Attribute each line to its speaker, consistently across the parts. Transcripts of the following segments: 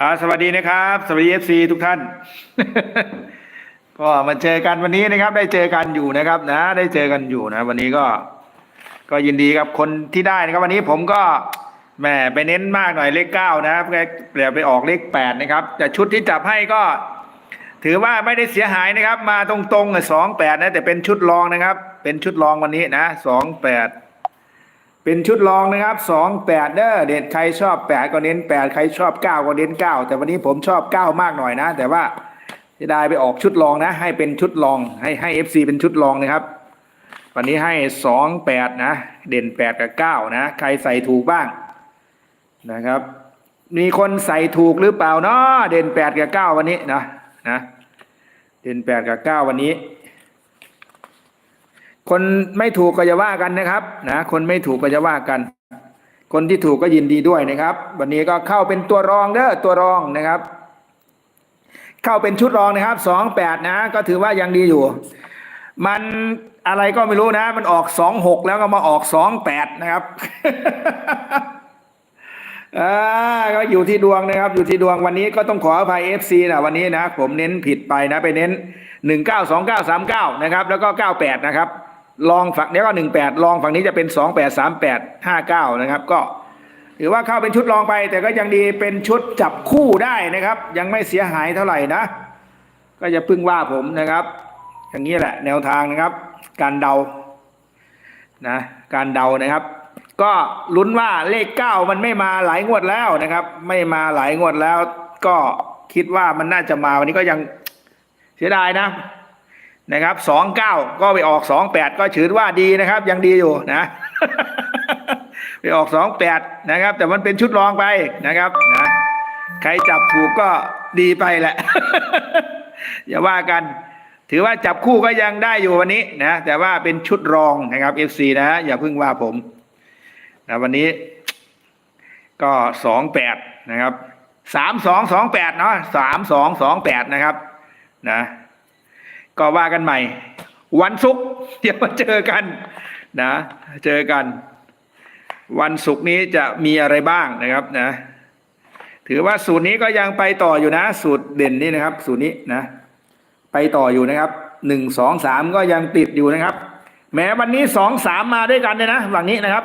Speaker 1: อ่าสวัสดีนะครับ สวัสดีเอฟซีทุกท่าน ก็มาเจอกันวันนี้นะครับ ได้เจอกันอยู่นะครับ นะ ได้เจอกันอยู่นะ วันนี้ก็ ก็ยินดีกับคนที่ได้นะครับ วันนี้ผมก็แหมไปเน้นมากหน่อยเลขเก้านะครับเปลี่ยนไปออกเลขแปดนะครับ แต่ชุดที่จับให้ก็ ถือว่าไม่ได้เสียหายนะครับ มาตรงๆสองแปดนะ แต่เป็นชุดรองนะครับ เป็นชุดรองวันนี้นะสองแปด เป็นชุดรองนะครับสองแปดเด้อเด็ดใครชอบแปดก็เน้นแปดใครชอบเก้าก็เน้นเก้าแต่วันนี้ผมชอบเก้ามากหน่อยนะ แต่ว่าจะได้ไปออกชุดรองนะ ให้เป็นชุดรอง ให้ให้เอฟซีเป็นชุดรองนะครับ วันนี้ให้สองแปดนะ เด่นแปดกับเก้านะ ใครใส่ถูกบ้างนะครับ มีคนใส่ถูกหรือเปล่าเนาะเด่นแปดกับเก้าวันนี้นะนะ เด่นแปดกับเก้าวันนี้ คนไม่ถูกก็จะว่ากันนะครับนะคนไม่ถูกก็จะว่ากัน คนที่ถูกก็ยินดีด้วยนะครับ วันนี้ก็เข้าเป็นตัวรองเด้อตัวรองนะครับ เข้าเป็นชุดรองนะครับสองแปดนะ ก็ถือว่ายังดีอยู่ มันอะไรก็ไม่รู้นะ มันออกสองหกแล้วก็มาออกสองแปดนะครับอ่าก็อยู่ที่ดวงนะครับ อยู่ที่ดวงวันนี้ก็ต้องขออภัยเอฟซีนะวันนี้นะ ผมเน้นผิดไปนะ ไปเน้นหนึ่งเก้าสองเก้าสามเก้านะครับ แล้วก็เก้าแปดนะครับ ลองฝั่งนี้ก็หนึ่งแปดลองฝั่งนี้จะเป็นสองแปดสามแปดห้าเก้านะครับ ก็ถือว่าเข้าเป็นชุดรองไป แต่ก็ยังดีเป็นชุดจับคู่ได้นะครับ ยังไม่เสียหายเท่าไหร่นะ ก็จะพึ่งว่าผมนะครับ อย่างนี้แหละแนวทางนะครับ การเดานะการเดานะครับ ก็ลุ้นว่าเลขเก้ามันไม่มาหลายงวดแล้วนะครับ ไม่มาหลายงวดแล้ว ก็คิดว่ามันน่าจะมาวันนี้ก็ยังเสียดายนะ นะครับสองเก้าก็ไปออกสองแปดก็ถือว่าดีนะครับ ยังดีอยู่นะ ไปออกสองแปดนะครับ แต่มันเป็นชุดรองไปนะครับนะใครจับถูกก็ดีไปแหละ อย่าว่ากัน ถือว่าจับคู่ก็ยังได้อยู่วันนี้นะ แต่ว่าเป็นชุดรองนะครับ FC นะฮะอย่าเพิ่งว่าผมนะวันนี้ ก็สองแปดนะครับสามสองสองแปดเนาะสามสองสองแปดนะครับ นะ ก็ว่ากันใหม่ วันศุกร์เดี๋ยวมาเจอกันนะ เจอกัน วันศุกร์นี้จะมีอะไรบ้างนะครับนะ ถือว่าสูตรนี้ก็ยังไปต่ออยู่นะ สูตรเด่นนี้นะครับ สูตรนี้นะ ไปต่ออยู่นะครับหนึ่งสองสามก็ยังติดอยู่นะครับ แม้วันนี้สองสามมาด้วยกันเลยนะฝั่งนี้นะครับ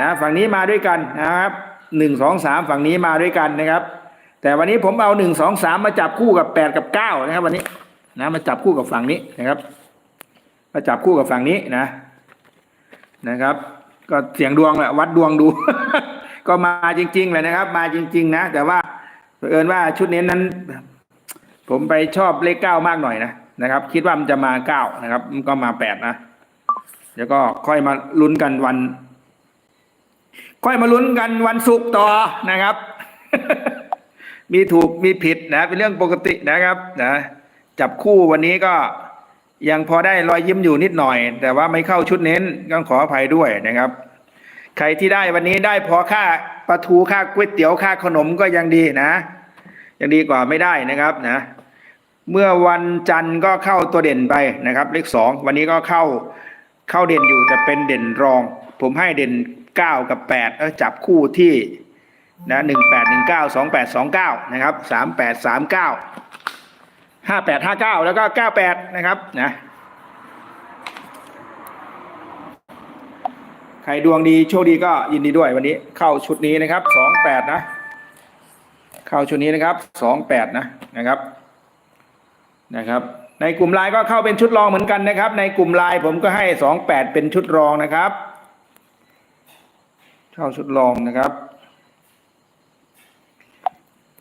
Speaker 1: นะฝั่งนี้มาด้วยกันนะครับหนึ่งสองสามฝั่งนี้มาด้วยกันนะครับ แต่วันนี้ผมเอาหนึ่งสองสามมาจับคู่กับแปดกับเก้านะครับ วันนี้ นะมาจับคู่กับฝั่งนี้นะครับ มาจับคู่กับฝั่งนี้นะ นะครับ ก็เสียงดวงแหละวัดดวงดู ก็มาจริงๆเลยนะครับ มาจริง ๆ นะ แต่ว่าเผอิญว่าชุดนี้นั้น ผมไปชอบเลขเก้ามากหน่อยนะนะครับ คิดว่ามันจะมาเก้านะครับ มันก็มาแปดนะเดี๋ยวก็ค่อยมาลุ้นกันวัน ค่อยมาลุ้นกันวันศุกร์ต่อนะครับ มีถูกมีผิดนะ เป็นเรื่องปกตินะครับ นะ จับคู่วันนี้ก็ยังพอได้รอยยิ้มอยู่นิดหน่อย แต่ว่าไม่เข้าชุดเน้นต้องขออภัยด้วยนะครับ ใครที่ได้วันนี้ได้พอค่าปลาทูค่าก๋วยเตี๋ยวค่าขนมก็ยังดีนะ ยังดีกว่าไม่ได้นะครับนะ เมื่อวันจันทร์ก็เข้าตัวเด่นไปนะครับ เลขสองวันนี้ก็เข้าเข้าเด่นอยู่แต่เป็นเด่นรอง ผมให้เด่นเก้ากับแปดแล้วจับคู่ที่นะหนึ่งแปดหนึ่งเก้าสองแปดสองเก้านะครับสามแปดสามเก้า ห้าแปดห้าเก้าแล้วก็เก้าแปดนะครับนะใครดวงดีโชคดีก็ยินดีด้วยวันนี้ เข้าชุดนี้นะครับสองแปดนะ เข้าชุดนี้นะครับสองแปดนะนะครับนะครับ ในกลุ่มไลน์ก็เข้าเป็นชุดรองเหมือนกันนะครับ ในกลุ่มไลน์ผมก็ให้สองแปดเป็นชุดรองนะครับ เข้าชุดรองนะครับ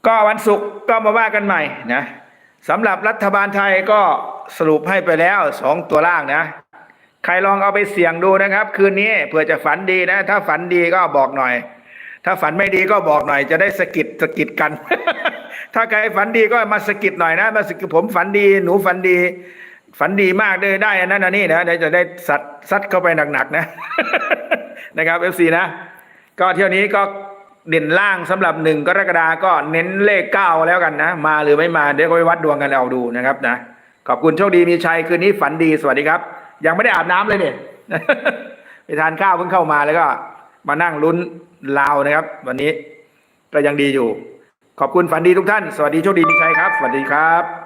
Speaker 1: ก็วันศุกร์ก็มาว่ากันใหม่นะ สำหรับรัฐบาลไทยก็สรุปให้ไปแล้วสองตัวล่างนะ ใครลองเอาไปเสี่ยงดูนะครับ คืนนี้เผื่อจะฝันดีนะ ถ้าฝันดีก็บอกหน่อย ถ้าฝันไม่ดีก็บอกหน่อย จะได้สะกิดสะกิดกัน ถ้าใครฝันดีก็มาสะกิดหน่อยนะมาสกิดผมฝันดีหนูฝันดี ฝันดีมากเลยได้อันนั้นนนี้นะเดี๋ยวจะได้สัดซัดเข้าไปหนักๆนะนะครับเอฟซีนะ ก็เที่ยวนี้ก็ เด่นล่างสำหรับหนึ่งกรกฎาก็เน้นเลขเก้าแล้วกันนะ มาหรือไม่มาเดี๋ยวก็ไปวัดดวงกันเอาดูนะครับนะขอบคุณโชคดีมีชัยคืนนี้ฝันดีสวัสดีครับ ยังไม่ได้อาบน้ำเลยเนี่ยไปทานข้าวเพิ่งเข้ามาแล้วก็ มานั่งลุ้นลาวนะครับ วันนี้ก็ยังดีอยู่ ขอบคุณฝันดีทุกท่าน สวัสดีโชคดีมีชัยครับ สวัสดีครับ